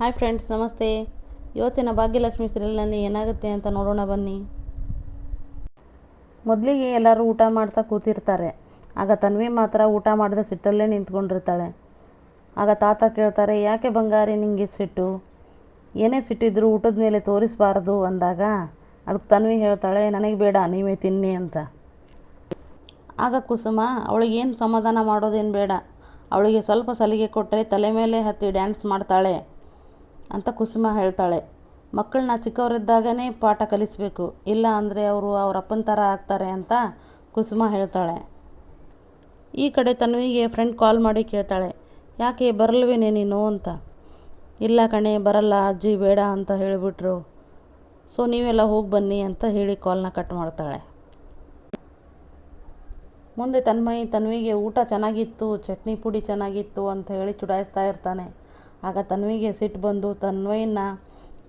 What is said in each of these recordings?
Hi friends, ನಮಸ್ತೆ. ಇವತ್ತಿನ ಭಾಗ್ಯಲಕ್ಷ್ಮಿ ಸೀರಿಯಲ್ನಲ್ಲಿ ಏನಾಗುತ್ತೆ ಅಂತ ನೋಡೋಣ ಬನ್ನಿ. ಮೊದಲಿಗೆ ಎಲ್ಲರೂ ಊಟ ಮಾಡ್ತಾ ಕೂತಿರ್ತಾರೆ. ಆಗ ತನ್ವಿ ಮಾತ್ರ ಊಟ ಮಾಡದೆ ಸಿಟ್ಟಲ್ಲೇ ನಿಂತ್ಕೊಂಡಿರ್ತಾಳೆ. ಆಗ ತಾತ ಕೇಳ್ತಾರೆ, ಯಾಕೆ ಬಂಗಾರಿ ನಿಂಗೆ ಸಿಟ್ಟು? ಏನೇ ಸಿಟ್ಟಿದ್ರು ಊಟದ ಮೇಲೆ ತೋರಿಸಬಾರ್ದು ಅಂದಾಗ ಅದಕ್ಕೆ ತನ್ವಿ ಹೇಳ್ತಾಳೆ, ನನಗೆ ಬೇಡ, ನೀವೇ ತಿನ್ನಿ ಅಂತ. ಆಗ ಕುಸುಮ ಅವಳಿಗೇನು ಸಮಾಧಾನ ಮಾಡೋದೇನು ಬೇಡ. ಅವಳಿಗೆ ಸ್ವಲ್ಪ ಸಲಿಗೆ ಕೊಟ್ಟರೆ ತಲೆ ಮೇಲೆ ಹತ್ತಿ ಡ್ಯಾನ್ಸ್ ಮಾಡ್ತಾಳೆ. ಅಂತ ಕುಸುಮ ಹೇಳ್ತಾಳೆ. ಮಕ್ಕಳನ್ನ ಚಿಕ್ಕವರಿದ್ದಾಗನೇ ಪಾಠ ಕಲಿಸಬೇಕು. ಇಲ್ಲ ಅಂದರೆ ಅವರು ಅವ್ರ ಅಪ್ಪನ ಥರ ಆಗ್ತಾರೆ ಅಂತ ಕುಸುಮ ಹೇಳ್ತಾಳೆ. ಈ ಕಡೆ ತನ್ವಿಗೆ ಫ್ರೆಂಡ್ ಕಾಲ್ ಮಾಡಿ ಕೇಳ್ತಾಳೆ, ಯಾಕೆ ಬರಲ್ವೇನೆ ನೀನು ಅಂತ? ಇಲ್ಲ ಕಣೆ, ಬರಲ್ಲ, ಅಜ್ಜಿ ಬೇಡ ಅಂತ ಹೇಳಿಬಿಟ್ರು. ಸೊ ನೀವೆಲ್ಲ ಹೋಗಿ ಬನ್ನಿ ಅಂತ ಹೇಳಿ ಕಾಲ್ನ ಕಟ್ ಮಾಡ್ತಾಳೆ. ಮುಂದೆ ತನ್ಮಯಿ ತನ್ವಿಗೆ ಊಟ ಚೆನ್ನಾಗಿತ್ತು, ಚಟ್ನಿ ಪುಡಿ ಚೆನ್ನಾಗಿತ್ತು ಅಂತ ಹೇಳಿ ಚುಡಾಯಿಸ್ತಾ ಇರ್ತಾನೆ. ಆಗ ತನ್ವಿಗೆ ಸಿಟ್ಟು ಬಂದು ತನ್ವಯನ್ನ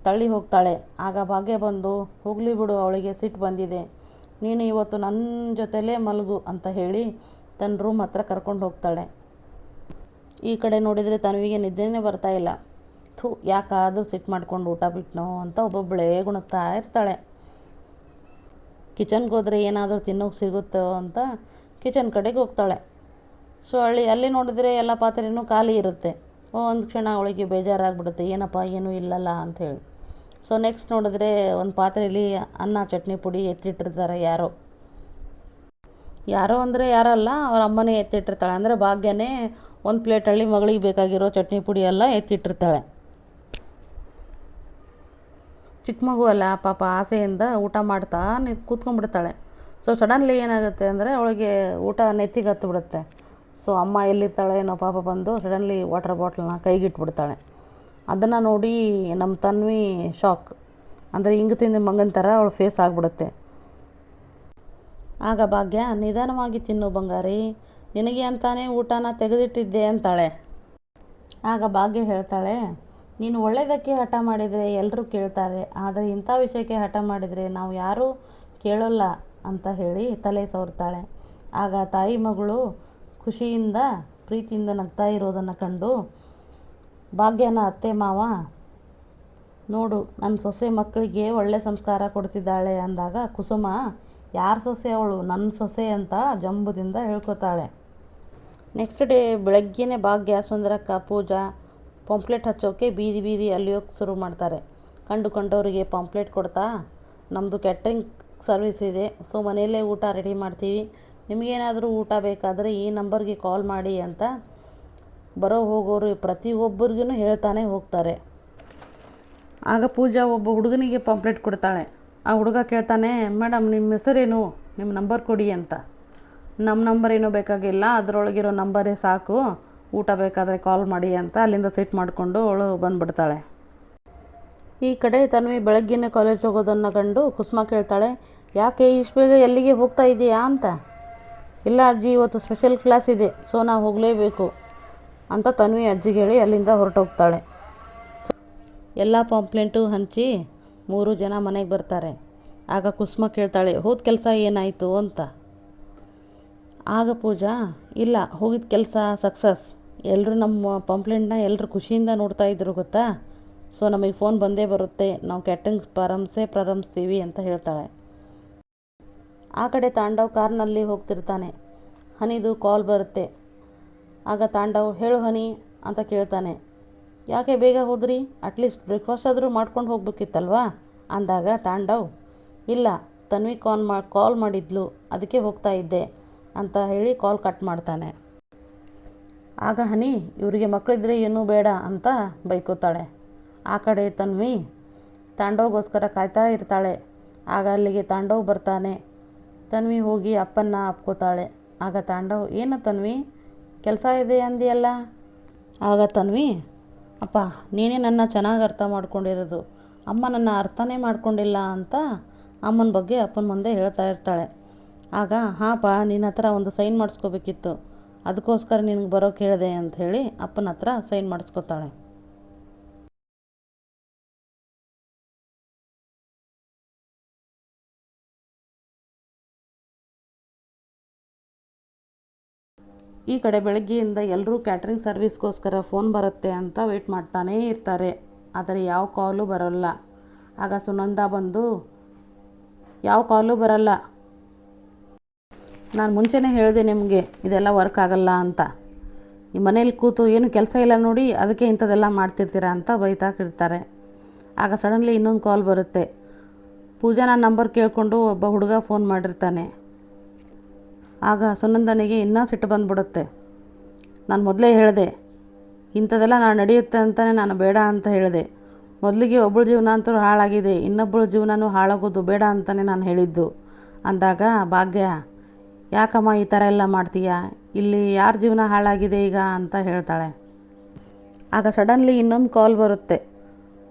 ತಳ್ಳಿ ಹೋಗ್ತಾಳೆ. ಆಗ ಭಾಗ್ಯ ಬಂದು, ಹೋಗಲಿ ಬಿಡು, ಅವಳಿಗೆ ಸಿಟ್ಟು ಬಂದಿದೆ. ನೀನು ಇವತ್ತು ನನ್ನ ಜೊತೆಲೇ ಮಲಗು ಅಂತ ಹೇಳಿ ತನ್ನ ರೂಮ್ ಹತ್ರ ಕರ್ಕೊಂಡು ಹೋಗ್ತಾಳೆ. ಈ ಕಡೆ ನೋಡಿದರೆ ತನ್ವಿಗೆ ನಿದ್ದೆನೇ ಬರ್ತಾ ಇಲ್ಲ. ಥೂ, ಯಾಕಾದರೂ ಸಿಟ್ಟು ಮಾಡ್ಕೊಂಡು ಊಟ ಬಿಟ್ನೋ ಅಂತ ಒಬ್ಬೊಬ್ಬಳೇ ಗುಣಗ್ತಾ ಇರ್ತಾಳೆ. ಕಿಚನ್ಗೆ ಹೋದರೆ ಏನಾದರೂ ತಿನ್ನೋಕೆ ಸಿಗುತ್ತೋ ಅಂತ ಕಿಚನ್ ಕಡೆಗೆ ಹೋಗ್ತಾಳೆ. ಸೊ ಅಲ್ಲಿ ಅಲ್ಲಿ ನೋಡಿದರೆ ಎಲ್ಲ ಪಾತ್ರೆಯೂ ಖಾಲಿ ಇರುತ್ತೆ. ಒಂದು ಕ್ಷಣ ಅವಳಿಗೆ ಬೇಜಾರಾಗ್ಬಿಡುತ್ತೆ, ಏನಪ್ಪ, ಏನೂ ಇಲ್ಲಲ್ಲ ಅಂಥೇಳಿ. ಸೊ ನೆಕ್ಸ್ಟ್ ನೋಡಿದ್ರೆ ಒಂದು ಪಾತ್ರೆಯಲ್ಲಿ ಅನ್ನ, ಚಟ್ನಿ, ಪುಡಿ ಎತ್ತಿಟ್ಟಿರ್ತಾರೆ ಯಾರೋ. ಯಾರೋ ಅಂದರೆ ಯಾರಲ್ಲ, ಅವ್ರ ಅಮ್ಮನೇ ಎತ್ತಿಟ್ಟಿರ್ತಾಳೆ. ಅಂದರೆ ಭಾಗ್ಯನೇ ಒಂದು ಪ್ಲೇಟಲ್ಲಿ ಮಗಳಿಗೆ ಬೇಕಾಗಿರೋ ಚಟ್ನಿ, ಪುಡಿ ಎಲ್ಲ ಎತ್ತಿಟ್ಟಿರ್ತಾಳೆ. ಚಿಕ್ಕ ಮಗು ಅಲ್ಲ, ಪಾಪ ಆಸೆಯಿಂದ ಊಟ ಮಾಡ್ತಾ ಕೂತ್ಕೊಂಡ್ಬಿಡ್ತಾಳೆ. ಸೊ ಸಡನ್ಲಿ ಏನಾಗುತ್ತೆ ಅಂದರೆ ಅವಳಿಗೆ ಊಟ ನೆತ್ತಿಗೆ ಹತ್ತಿಬಿಡುತ್ತೆ ಸೊ ಅಮ್ಮ ಎಲ್ಲಿರ್ತಾಳೆ ಏನೋ ಪಾಪ ಬಂದು ಸಡನ್ಲಿ ವಾಟರ್ ಬಾಟ್ಲನ್ನ ಕೈಗಿಟ್ಬಿಡ್ತಾಳೆ. ಅದನ್ನು ನೋಡಿ ನಮ್ಮ ತನ್ವಿ ಶಾಕ್ ಅಂದರೆ ಹಿಂಗೆ ತಿಂದ ಮಂಗನ ಥರ ಅವಳ ಫೇಸ್ ಆಗಿಬಿಡುತ್ತೆ. ಆಗ ಭಾಗ್ಯ, ನಿಧಾನವಾಗಿ ತಿನ್ನು ಬಂಗಾರಿ. ನಿನಗೆ ಅಂತಾನೆ ಊಟನ ತೆಗೆದಿಟ್ಟಿದ್ದೆ ಅಂತಾಳೆ. ಆಗ ಭಾಗ್ಯ ಹೇಳ್ತಾಳೆ, ನೀನು ಒಳ್ಳೆಯದಕ್ಕೆ ಹಠ ಮಾಡಿದರೆ ಎಲ್ಲರೂ ಕೇಳ್ತಾರೆ. ಆದರೆ ಇಂಥ ವಿಷಯಕ್ಕೆ ಹಠ ಮಾಡಿದರೆ ನಾವು ಯಾರೂ ಕೇಳೋಲ್ಲ ಅಂತ ಹೇಳಿ ತಲೆ ಸವರ್ತಾಳೆ. ಆಗ ತಾಯಿ ಮಗಳು ಖುಷಿಯಿಂದ, ಪ್ರೀತಿಯಿಂದ ನಗ್ತಾ ಇರೋದನ್ನು ಕಂಡು, ಭಾಗ್ಯನ ಅತ್ತೆ ಮಾವ, ನೋಡು ನನ್ನ ಸೊಸೆ ಮಕ್ಕಳಿಗೆ ಒಳ್ಳೆ ಸಂಸ್ಕಾರ ಕೊಡ್ತಿದ್ದಾಳೆ ಅಂದಾಗ ಕುಸುಮ, ಯಾರ ಸೊಸೆ ಅವಳು? ನನ್ನ ಸೊಸೆ ಅಂತ ಜಂಬುದಿಂದ ಹೇಳ್ಕೊತಾಳೆ. ನೆಕ್ಸ್ಟ್ ಡೇ ಬೆಳಗ್ಗೆನೇ ಭಾಗ್ಯ, ಸುಂದರಕ್ಕ, ಪೂಜಾ ಪಾಂಪ್ಲೆಟ್ ಹಚ್ಚೋಕ್ಕೆ ಬೀದಿ ಬೀದಿ ಅಲ್ಲಿಯೋಕೆ ಶುರು ಮಾಡ್ತಾರೆ. ಕಂಡು ಕಂಡವರಿಗೆ ಪಾಂಪ್ಲೆಟ್ ಕೊಡ್ತಾ ನಮ್ಮದು ಕ್ಯಾಟ್ರಿಂಗ್ ಸರ್ವಿಸ್ ಇದೆ, ಸೊ ಮನೆಯಲ್ಲೇ ಊಟ ರೆಡಿ ಮಾಡ್ತೀವಿ. ನಿಮಗೇನಾದರೂ ಊಟ ಬೇಕಾದರೆ ಈ ನಂಬರ್ಗೆ ಕಾಲ್ ಮಾಡಿ ಅಂತ ಬರೋ ಹೋಗೋರು ಪ್ರತಿಯೊಬ್ಬರಿಗೂ ಹೇಳ್ತಾನೆ ಹೋಗ್ತಾರೆ. ಆಗ ಪೂಜಾ ಒಬ್ಬ ಹುಡುಗನಿಗೆ ಪಾಂಪ್ಲೆಟ್ ಕೊಡ್ತಾಳೆ. ಆ ಹುಡುಗ ಕೇಳ್ತಾನೆ, ಮೇಡಮ್, ನಿಮ್ಮ ಹೆಸರೇನು? ನಿಮ್ಮ ನಂಬರ್ ಕೊಡಿ ಅಂತ. ನಮ್ಮ ನಂಬರ್ ಏನೂ ಬೇಕಾಗಿಲ್ಲ, ಅದರೊಳಗಿರೋ ನಂಬರೇ ಸಾಕು. ಊಟ ಬೇಕಾದರೆ ಕಾಲ್ ಮಾಡಿ ಅಂತ ಅಲ್ಲಿಂದ ಸೆಟ್ ಮಾಡಿಕೊಂಡು ಅವಳು ಬಂದುಬಿಡ್ತಾಳೆ. ಈ ಕಡೆ ತನ್ವಿ ಬೆಳಗ್ಗೆನೇ ಕಾಲೇಜ್ ಹೋಗೋದನ್ನು ಕಂಡು ಕುಸುಮ ಕೇಳ್ತಾಳೆ, ಯಾಕೆ, ಇಷ್ಟು ಬೇಗ ಎಲ್ಲಿಗೆ ಹೋಗ್ತಾ ಇದೆಯಾ? ಅಂತ. ಇಲ್ಲ ಅಜ್ಜಿ, ಇವತ್ತು ಸ್ಪೆಷಲ್ ಕ್ಲಾಸ್ ಇದೆ ಸೊ ನಾವು ಹೋಗಲೇಬೇಕು ಅಂತ ತನ್ವಿ ಅಜ್ಜಿಗೆ ಹೇಳಿ ಅಲ್ಲಿಂದ ಹೊರಟೋಗ್ತಾಳೆ. ಎಲ್ಲ ಪಾಂಪ್ಲೆಂಟು ಹಂಚಿ ಮೂರು ಜನ ಮನೆಗೆ ಬರ್ತಾರೆ. ಆಗ ಕುಸುಮ ಕೇಳ್ತಾಳೆ, ಹೋದ ಕೆಲಸ ಏನಾಯಿತು ಅಂತ. ಆಗ ಪೂಜಾ, ಇಲ್ಲ ಹೋಗಿದ್ದ ಕೆಲಸ ಸಕ್ಸಸ್ ಎಲ್ಲರೂ ನಮ್ಮ ಪಾಂಪ್ಲೆಂಟ್ನ ಎಲ್ಲರೂ ಖುಷಿಯಿಂದ ನೋಡ್ತಾ ಇದ್ರು ಗೊತ್ತಾ? ಸೊ ನಮಗೆ ಫೋನ್ ಬಂದೇ ಬರುತ್ತೆ, ನಾವು ಕ್ಯಾಟ್ರಿಂಗ್ ಪ್ರಾರಂಭಿಸೇ ಪ್ರಾರಂಭಿಸ್ತೀವಿ ಅಂತ ಹೇಳ್ತಾಳೆ. ಆ ಕಡೆ ತಾಂಡವ್ ಕಾರ್ನಲ್ಲಿ ಹೋಗ್ತಿರ್ತಾನೆ. ಹನಿದು ಕಾಲ್ ಬರುತ್ತೆ. ಆಗ ತಾಂಡವ್, ಹೇಳು ಹನಿ ಅಂತ ಕೇಳ್ತಾನೆ. ಯಾಕೆ ಬೇಗ ಹೋದ್ರಿ? ಅಟ್ಲೀಸ್ಟ್ ಬ್ರೇಕ್ಫಾಸ್ಟ್ ಆದರೂ ಮಾಡ್ಕೊಂಡು ಹೋಗ್ಬೇಕಿತ್ತಲ್ವಾ? ಅಂದಾಗ ತಾಂಡವ್, ಇಲ್ಲ, ತನ್ವಿ ಕಾಲ್ ಮಾ, ಕಾಲ್ ಮಾಡಿದ್ಲು, ಅದಕ್ಕೆ ಹೋಗ್ತಾ ಇದ್ದೆ ಅಂತ ಹೇಳಿ ಕಾಲ್ ಕಟ್ ಮಾಡ್ತಾನೆ. ಆಗ ಹನಿ, ಇವರಿಗೆ ಮಕ್ಕಳಿದ್ರೆ ಏನೂ ಬೇಡ ಅಂತ ಬೈಕೋತಾಳೆ. ಆ ಕಡೆ ತನ್ವಿ ತಾಂಡವ್ಗೋಸ್ಕರ ಕಾಯ್ತಾ ಇರ್ತಾಳೆ. ಆಗ ಅಲ್ಲಿಗೆ ತಾಂಡವ್ ಬರ್ತಾನೆ. ತನ್ವಿ ಹೋಗಿ ಅಪ್ಪನ್ನ ಅಪ್ಕೋತಾಳೆ ಆಗ ತಾಂಡವ್, ಏನು ತನ್ವಿ? ಕೆಲಸ ಇದೆ ಅಂದಿಯಲ್ಲ? ಆಗ ತನ್ವಿ, ಅಪ್ಪ, ನೀನೇ ನನ್ನ ಚೆನ್ನಾಗಿ ಅರ್ಥ ಮಾಡ್ಕೊಂಡಿರೋದು. ಅಮ್ಮ ನನ್ನ ಅರ್ಥನೇ ಮಾಡ್ಕೊಂಡಿಲ್ಲ ಅಂತ ಅಮ್ಮನ ಬಗ್ಗೆ ಅಪ್ಪನ ಮುಂದೆ ಹೇಳ್ತಾ ಇರ್ತಾಳೆ. ಆಗ ಹಾಂಪ್ಪ ನಿನ್ನ ಹತ್ರ ಒಂದು ಸೈನ್ ಮಾಡಿಸ್ಕೋಬೇಕಿತ್ತು. ಅದಕ್ಕೋಸ್ಕರ ನಿನಗೆ ಬರೋಕೆ ಹೇಳಿದೆ ಅಂತ ಹೇಳಿ ಅಪ್ಪನ ಹತ್ರ ಸೈನ್ ಮಾಡಿಸ್ಕೊತಾಳೆ. ಈ ಕಡೆ ಬೆಳಗ್ಗೆಯಿಂದ ಎಲ್ಲರೂ ಕ್ಯಾಟ್ರಿಂಗ್ ಸರ್ವಿಸ್ಗೋಸ್ಕರ ಫೋನ್ ಬರುತ್ತೆ ಅಂತ ವೆಯ್ಟ್ ಮಾಡ್ತಾನೇ ಇರ್ತಾರೆ. ಆದರೆ ಯಾವ ಕಾಲು ಬರೋಲ್ಲ. ಆಗ ಸುನಂದ ಬಂದು, ಯಾವ ಕಾಲು ಬರಲ್ಲ? ನಾನು ಮುಂಚೆನೇ ಹೇಳಿದೆ ನಿಮಗೆ ಇದೆಲ್ಲ ವರ್ಕ್ ಆಗಲ್ಲ ಅಂತ. ಈ ಮನೇಲಿ ಕೂತು ಏನು ಕೆಲಸ ಇಲ್ಲ ನೋಡಿ, ಅದಕ್ಕೆ ಇಂಥದ್ದೆಲ್ಲ ಮಾಡ್ತಿರ್ತೀರಾ ಅಂತ ಬೈತಾಕಿರ್ತಾರೆ ಆಗ ಸಡನ್ಲಿ ಇನ್ನೊಂದು ಕಾಲ್ ಬರುತ್ತೆ. ಪೂಜಾ ನಂಬರ್ ಕೇಳಿಕೊಂಡು ಒಬ್ಬ ಹುಡುಗ ಫೋನ್ ಮಾಡಿರ್ತಾನೆ. ಆಗ ಸುನಂದನಿಗೆ ಇನ್ನೂ ಸಿಟ್ಟು ಬಂದ್ಬಿಡುತ್ತೆ. ನಾನು ಮೊದಲೇ ಹೇಳಿದೆ ಇಂಥದೆಲ್ಲ ನಾನು ನಡೆಯುತ್ತೆ ಅಂತಲೇ ನಾನು ಬೇಡ ಅಂತ ಹೇಳಿದೆ. ಮೊದಲಿಗೆ ಒಬ್ಬಳ ಜೀವನ ಅಂತೂ ಹಾಳಾಗಿದೆ ಇನ್ನೊಬ್ಬಳ ಜೀವನನೂ ಹಾಳಾಗೋದು ಬೇಡ ಅಂತಲೇ ನಾನು ಹೇಳಿದ್ದು. ಅಂದಾಗ, ಭಾಗ್ಯ, ಯಾಕಮ್ಮ ಈ ಥರ ಎಲ್ಲ ಮಾಡ್ತೀಯಾ? ಇಲ್ಲಿ ಯಾರ ಜೀವನ ಹಾಳಾಗಿದೆ ಈಗ ಅಂತ ಹೇಳ್ತಾಳೆ. ಆಗ ಸಡನ್ಲಿ ಇನ್ನೊಂದು ಕಾಲ್ ಬರುತ್ತೆ.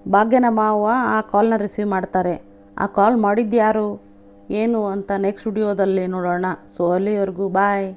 ಭಾಗ್ಯನ ಮಾವ ಆ ಕಾಲ್ನ ರಿಸೀವ್ ಮಾಡ್ತಾರೆ. ಆ ಕಾಲ್ ಮಾಡಿದ್ದು ಯಾರು? ಏನು ಅಂತ ನೆಕ್ಸ್ಟ್ ವಿಡಿಯೋದಲ್ಲಿ ನೋಡೋಣ. ಸೊ ಅಲ್ಲಿವರೆಗೂ ಬಾಯ್